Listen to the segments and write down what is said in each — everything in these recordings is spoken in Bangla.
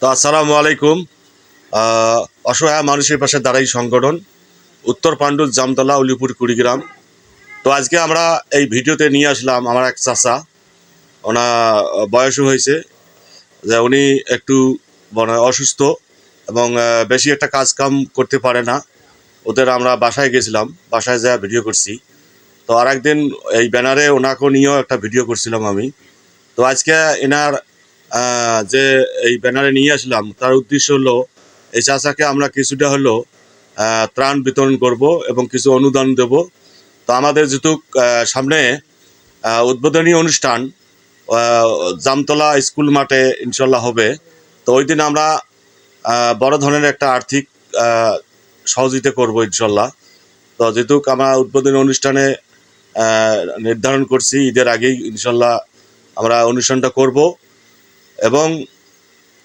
তো আসসালামু আলাইকুম। অসহায় মানুষের পাশে দাঁড়াই সংগঠন, উত্তর পাণ্ডুর জামতলা, উলিপুর, কুড়িগ্রাম। তো আজকে আমরা এই ভিডিওতে নিয়ে আসলাম আমার এক চাচা। ওনার বয়সও হয়েছে, যে উনি একটু মানে অসুস্থ এবং বেশি একটা কাজ কাম করতে পারে না। ওদের আমরা বাসায় গেছিলাম, বাসায় যা ভিডিও করছি। তো আর একদিন এই ব্যানারে ওনাকে নিয়েও একটা ভিডিও করছিলাম আমি। তো আজকে এনার যে এই ব্যানারে নিয়ে আসলাম, তার উদ্দেশ্য হলো, এই চাচাকে আমরা কিছুটা হলো ত্রাণ বিতরণ করব এবং কিছু অনুদান দেব। তো আমাদের যেহেতু সামনে উদ্বোধনী অনুষ্ঠান জামতলা স্কুল মাঠে ইনশাল্লাহ হবে। তো ওই দিন আমরা বড় ধরনের একটা আর্থিক সহযোগিতা করব ইনশাল্লাহ। তো যেহেতু আমরা উদ্বোধনী অনুষ্ঠানে নির্ধারণ করছি, ঈদের আগেই ইনশাল্লাহ আমরা অনুষ্ঠানটা করব। এবং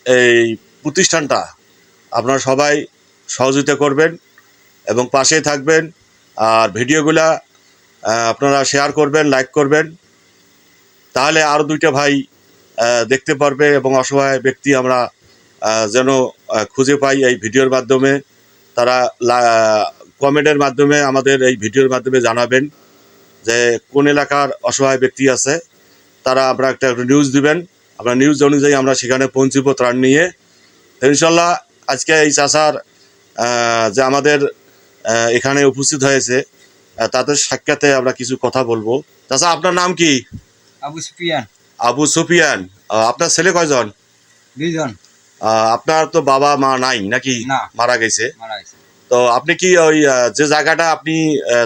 এই প্রতিষ্ঠানটা আপনারা সবাই সহযোগিতা করবেন এবং পাশেই থাকবেন আর ভিডিওগুলা আপনারা শেয়ার করবেন, লাইক করবেন। তাহলে আরও দুইটা ভাই দেখতে পারবে এবং অসহায় ব্যক্তি আমরা যেন খুঁজে পাই এই ভিডিওর মাধ্যমে। তারা কমেন্টের মাধ্যমে আমাদের এই ভিডিওর মাধ্যমে জানাবেন যে কোন এলাকার অসহায় ব্যক্তি আছে। তারা আমরা একটা নিউজ দিবেন। আমরা নিউজ অনুযায়ী আমরা সেখানে পৌঁছিব ত্রাণ নিয়ে। ইনশাল্লাহ আজকে এই চাষার যে আমাদের এখানে উপস্থিত হয়েছে তাদের সাক্ষাতে আমরা কিছু কথা বলব। চাষা আপনার নাম কি? আবু সুফিয়ান। আবু সুফিয়ান। আপনার ছেলে কয়জন? দুইজন। আপনার তো বাবা মা নাই নাকি? মারা গেছে। মারা গেছে। তো আপনি কি ওই যে জায়গাটা আপনি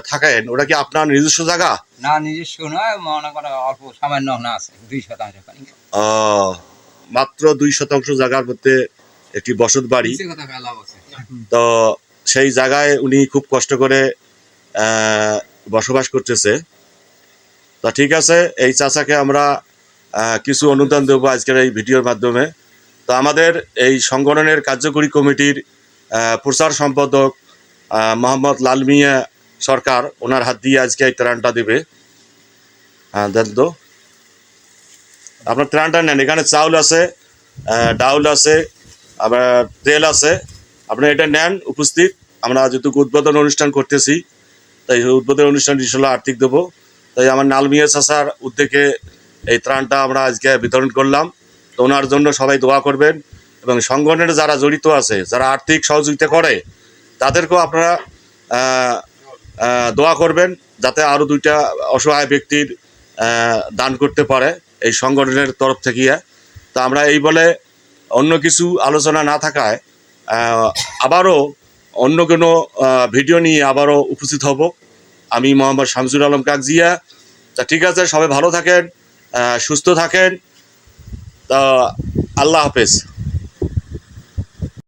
থাকেন ওটা কি আপনার নিজস্ব জায়গা? না নিজস্ব নয় মনে করো অল্প সামান্য না আছে দুই শতাংশ মাত্র দুই শতাংশ জায়গার মধ্যে একটি বসত বাড়ি। তো সেই জায়গায় উনি খুব কষ্ট করে বসবাস করতেছে। তা ঠিক আছে এই চাচাকে আমরা কিছু অনুদান দেবো আজকের এই ভিডিওর মাধ্যমে। তো আমাদের এই সংগঠনের কার্যকরী কমিটির প্রচার সম্পাদক মোহাম্মদ লাল মিয়া সরকার, ওনার হাত দিয়ে আজকে এই ত্রাণটা দেবে। হ্যাঁ দেন তো। আপনার ত্রাণটা নেন, এখানে চাউল আছে ডাউল আছে, আবার তেল আছে। আপনি এটা নেন, উপস্থিত। আমরা যেহেতু উদ্বোধন অনুষ্ঠান করতেছি, তাই উদ্বোধন অনুষ্ঠান ইনশাল্লাহ আর্থিক দেবো। তাই আমার নালমিয়া চাষার উদ্যোগে এই ত্রাণটা আমরা আজকে বিতরণ করলাম। তো ওনার জন্য সবাই দোয়া করবেন এবং সংগঠনের যারা জড়িত আছে, যারা আর্থিক সহযোগিতা করে তাদেরকেও আপনারা দোয়া করবেন যাতে আরও দুইটা অসহায় ব্যক্তির দান করতে পারে এই সংগঠনের তরফ থেকে। তো আমরা এই বলে অন্য কিছু আলোচনা না থাকায় আবারও অন্য কোনো ভিডিও নিয়ে আবারও উপস্থিত হব। আমি মোহাম্মদ শামসুল আলম কাকজিয়া। তা ঠিক আছে, সবাই ভালো থাকেন সুস্থ থাকেন। তা আল্লাহ হাফেজ।